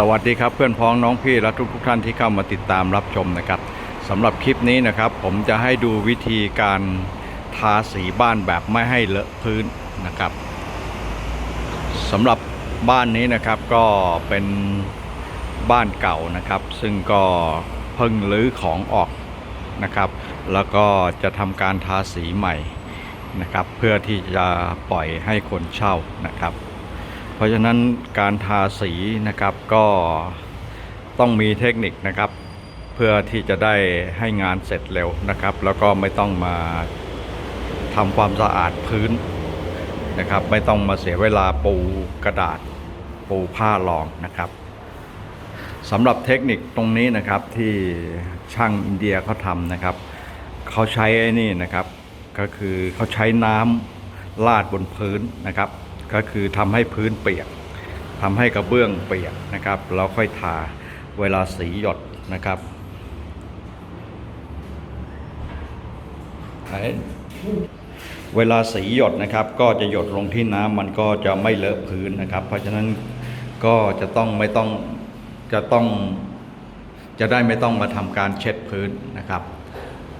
สวัสดีครับเพื่อนพ้องน้องพี่และทุกทุกท่านที่เข้ามาติดตามรับชมนะครับสำหรับคลิปนี้นะครับ ผมจะให้ดูวิธีการทาสีบ้านแบบไม่ให้เลอะพื้นนะครับสำหรับบ้านนี้นะครับก็เป็นบ้านเก่านะครับ ซึ่งก็เพิ่งรื้อของออกนะครับ แล้วก็จะทำการทาสีใหม่นะครับ เพื่อที่จะปล่อยให้คนเช่านะครับ เพราะฉะนั้นการทาสีนะครับก็ต้องมีเทคนิคนะครับ เพื่อที่จะได้ให้งานเสร็จเร็วนะครับ แล้วก็ไม่ต้องมาทำความสะอาดพื้นนะครับ ไม่ต้องมาเสียเวลาปูกระดาษปูผ้ารองนะครับสำหรับเทคนิคตรงนี้นะครับที่ช่างอินเดียเขาทำนะครับเขาใช้ไอ้นี่นะครับ ก็คือเขาใช้น้ำลาดบนพื้นนะครับ ก็คือทำให้พื้นเปียกทำให้กระเบื้องเปียกนะครับแล้วค่อยทาเวลาสีหยดนะครับเวลาสีหยดนะครับก็จะหยดลงที่น้ำมันก็จะไม่เลอะพื้นนะครับ เพราะฉะนั้นก็จะต้องไม่ต้องจะต้องจะได้ไม่ต้องมาทำการเช็ดพื้นนะครับ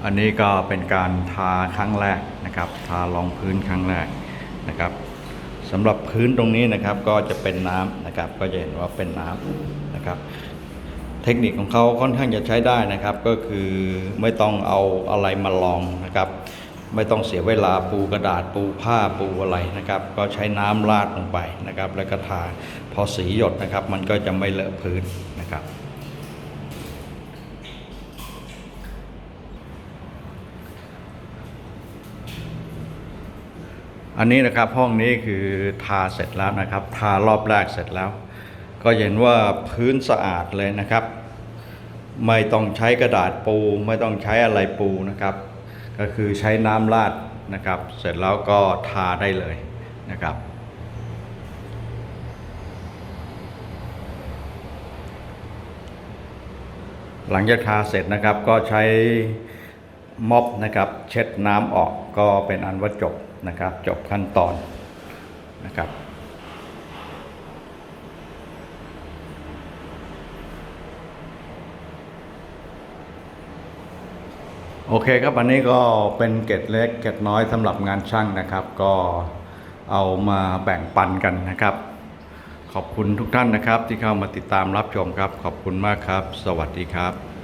อันนี้ก็เป็นการทาครั้งแรกนะครับ ทารองพื้นครั้งแรกนะครับ สำหรับพื้นตรงนี้นะครับก็จะเป็นน้ำนะครับ ก็จะเห็นว่าเป็นน้ำนะครับ เทคนิคของเขาค่อนข้างจะใช้ได้นะครับ ก็คือไม่ต้องเอาอะไรมาลองนะครับ ไม่ต้องเสียเวลาปูกระดาษปูผ้าปูอะไรนะครับ ก็ใช้น้ำราดลงไปนะครับ แล้วก็ทาพอสีหยดนะครับ มันก็จะไม่เลอะพื้นนะครับ อันนี้นะครับห้องนี้คือทาเสร็จแล้วนะครับ ทารอบแรกเสร็จแล้ว ก็เห็นว่าพื้นสะอาดเลยนะครับ ไม่ต้องใช้กระดาษปู ไม่ต้องใช้อะไรปูนะครับ ก็คือใช้น้ำราดนะครับ เสร็จแล้วก็ทาได้เลยนะครับหลังจากทาเสร็จนะครับก็ใช้ม็อบนะครับ เช็ดน้ำออกก็เป็นอันว่าจบนะครับ จบขั้นตอนนะครับโอเคครับอันนี้ก็เป็นเกร็ดเล็กเกร็ดน้อยสำหรับงานช่างนะครับ ก็เอามาแบ่งปันกันนะครับ ขอบคุณทุกท่านนะครับที่เข้ามาติดตามรับชมครับ ขอบคุณมากครับ สวัสดีครับ